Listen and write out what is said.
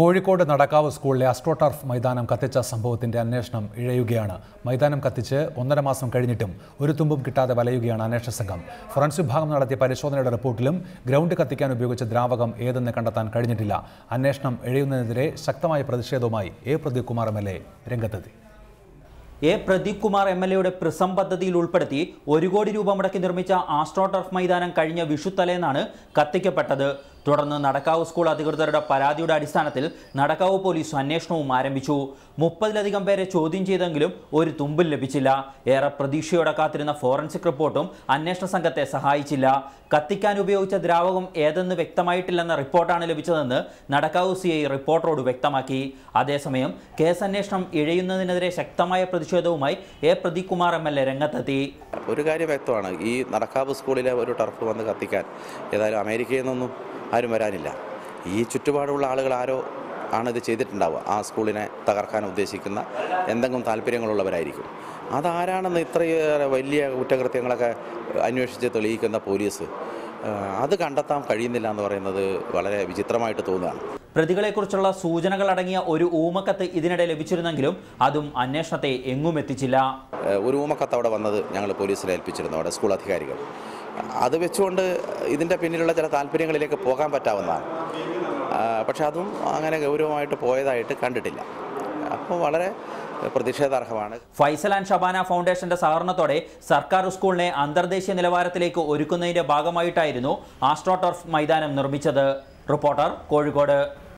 കോഴിക്കോട് നടക്കാവ് സ്കൂളിലെ അസ്ട്രോടർഫ് മൈതാനം കത്തിച്ച സംഭവത്തിന്റെ അന്വേഷണം ഇഴയുകയാണ്. മൈതാനം കത്തിച്ച് ഒന്നര മാസം കഴിഞ്ഞിട്ടും ഒരു തുമ്പും കിട്ടാതെ വലയുകയാണ് അന്വേഷണ സംഘം. ഫോറൻസിക് വിഭാഗം നടത്തിയ പരിശോധനയുടെ റിപ്പോർട്ടിലും ഗ്രൗണ്ട് കത്തിക്കാൻ ഉപയോഗിച്ച ദ്രാവകം ഏതെന്ന് കണ്ടെത്താൻ കഴിഞ്ഞിട്ടില്ല. അന്വേഷണം ഇഴയുന്നതിനെതിരെ ശക്തമായ പ്രതിഷേധവുമായി A. Pradeep Kumar M. L. A. രംഗത്തെത്തി. A. Pradeep Kumar M L എയുടെ പ്രിസം പദ്ധതിയിൽ ഉൾപ്പെടുത്തി ഒരു കോടി രൂപ മുടക്കി നിർമ്മിച്ച ആസ്ട്രോ ടർഫ് മൈതാനം കഴിഞ്ഞ വിഷുത്തലേന്നാണ് കത്തിക്കപ്പെട്ടത്. തുടർന്ന് നടക്കാവ് സ്കൂൾ അധികൃതരുടെ പരാതിയുടെ അടിസ്ഥാനത്തിൽ നടക്കാവ് പോലീസ് അന്വേഷണവും ആരംഭിച്ചു. മുപ്പതിലധികം പേരെ ചോദ്യം ചെയ്തെങ്കിലും ഒരു തുമ്പിൽ ലഭിച്ചില്ല. ഏറെ പ്രതീക്ഷയോടെ കാത്തിരുന്ന ഫോറൻസിക് റിപ്പോർട്ടും അന്വേഷണ സംഘത്തെ സഹായിച്ചില്ല. കത്തിക്കാൻ ഉപയോഗിച്ച ദ്രാവകം ഏതെന്ന് വ്യക്തമായിട്ടില്ലെന്ന റിപ്പോർട്ടാണ് ലഭിച്ചതെന്ന് നടക്കാവ് സി ഐ റിപ്പോർട്ടറോട് വ്യക്തമാക്കി. അതേസമയം കേസ് അന്വേഷണം ഇഴയുന്നതിനെതിരെ ശക്തമായ പ്രതിഷേധവുമായി A. Pradeep Kumar M. L. A രംഗത്തെത്തി. ഒരു കാര്യം വ്യക്തമാണ്. ഈ നടക്കാവ് സ്കൂളിലെ ഒരു ടർഫ് വന്ന് കത്തിക്കാൻ ഏതായാലും അമേരിക്കയിൽ നിന്നൊന്നും ആരും വരാനില്ല. ഈ ചുറ്റുപാടുള്ള ആളുകൾ ആരോ ആണ് ഇത് ചെയ്തിട്ടുണ്ടാവുക. ആ സ്കൂളിനെ തകർക്കാൻ ഉദ്ദേശിക്കുന്ന എന്തെങ്കിലും താല്പര്യങ്ങളുള്ളവരായിരിക്കും. അതാരാണെന്ന് ഇത്രയേറെ വലിയ കുറ്റകൃത്യങ്ങളൊക്കെ അന്വേഷിച്ച് തെളിയിക്കുന്ന പോലീസ് അത് കണ്ടെത്താൻ കഴിയുന്നില്ല എന്ന് പറയുന്നത് വളരെ വിചിത്രമായിട്ട് തോന്നുകയാണ്. പ്രതികളെക്കുറിച്ചുള്ള സൂചനകൾ അടങ്ങിയ ഒരു ഊമക്കത്ത് ഇതിനിടെ ലഭിച്ചിരുന്നെങ്കിലും അതും അന്വേഷണത്തെ എങ്ങും എത്തിച്ചില്ല. ഒരു ഊമക്കത്ത് അവിടെ വന്നത് ഞങ്ങൾ പോലീസിനെ ഏൽപ്പിച്ചിരുന്നു അവിടെ സ്കൂൾ അധികാരികൾ. അത് വെച്ചുകൊണ്ട് ഇതിന്റെ പിന്നിലുള്ള ചില താല്പര്യങ്ങളിലേക്ക് പോകാൻ പറ്റാവുന്നതാണ്. പക്ഷെ അതും അങ്ങനെ ഗൗരവമായിട്ട് പോയതായിട്ട് കണ്ടിട്ടില്ല. അപ്പോൾ വളരെ പ്രതിഷേധാർഹമാണ്. ഫൈസൽ ആൻഡ് ഷബാന ഫൗണ്ടേഷന്റെ സഹകരണത്തോടെ സർക്കാർ സ്കൂളിനെ അന്തർദേശീയ നിലവാരത്തിലേക്ക് ഒരുക്കുന്നതിന്റെ ഭാഗമായിട്ടായിരുന്നു ആസ്ട്രോ ടർഫ് മൈതാനം നിർമ്മിച്ചത്. റിപ്പോർട്ടർ കോഴിക്കോട്.